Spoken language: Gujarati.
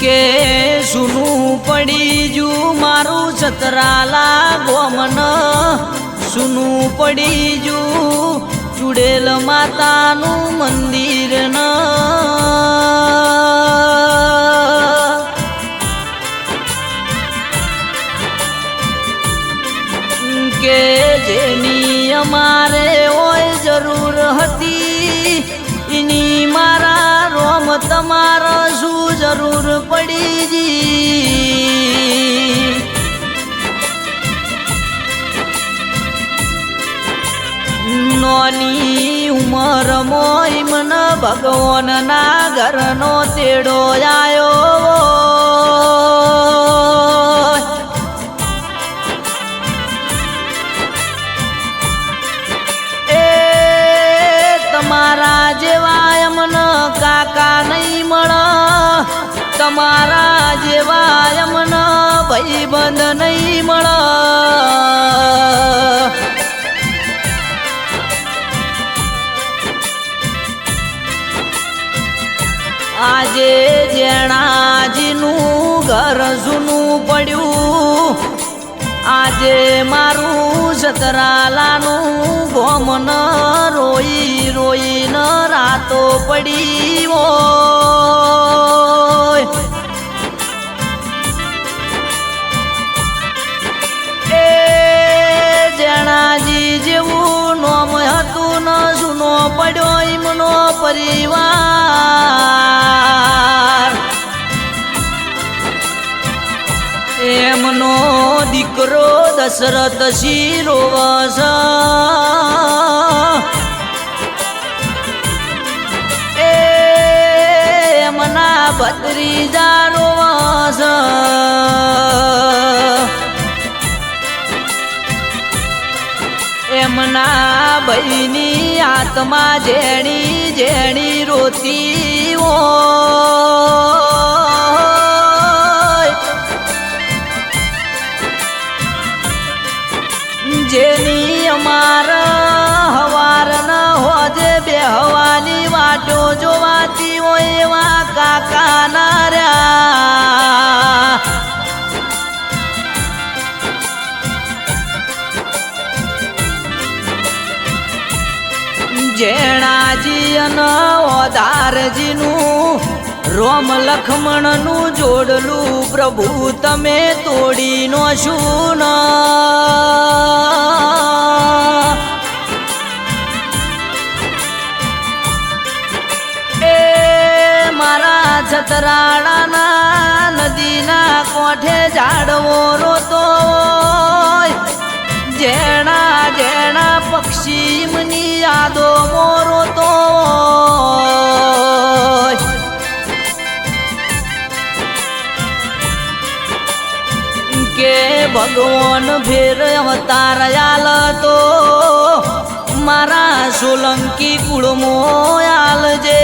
કે સુનું પડી જુ મારું છતરાલા ગોમન. સુનું પડી જુ ચુડેલ માતાનું મંદિર ન કે જેની અમારે હોય જરૂર હતી. એની મારા રોમ તમારો શું જરૂર પડી જી નોની ઉમર મોય મન ભગવાન ના ઘરનો તેડો આયો. અમન કાકા નહીં મળ તમારા જેવા અમન ભાઈબંધ નહીં મળ આજે જેણાજીનું ઘર જૂનું પડ્યું. મારું સતરાલાનું ગોમન રોઈ રોઈ ન રાતો પડી એ જણાજી જેવું નોમ હતું ન સુનો પડ્યો એમનો પરિવાર. દશરથ શિરોવસ એ એમના ભત્રીજા રોવસ એમના ભાઈની આત્મા જેણી જેણી રોતી હોય જેની અમારા હવાર ન હોજે બેહવાની વાટો જોવાતી હોય એવા કાકા ના રહ્યા. જેણાજી અને ઓધારજીનું રોમ લખમણનું જોડલું પ્રભુ તમે તોડી નો શું એ મારા નદીના કોઠે ઝાડવો રોતો જેણા જેણા પક્ષીમની યાદો મોરો તો કે ભગવાન ફેર અવતાર તો મારા સોલંકી કુળમો આલજે.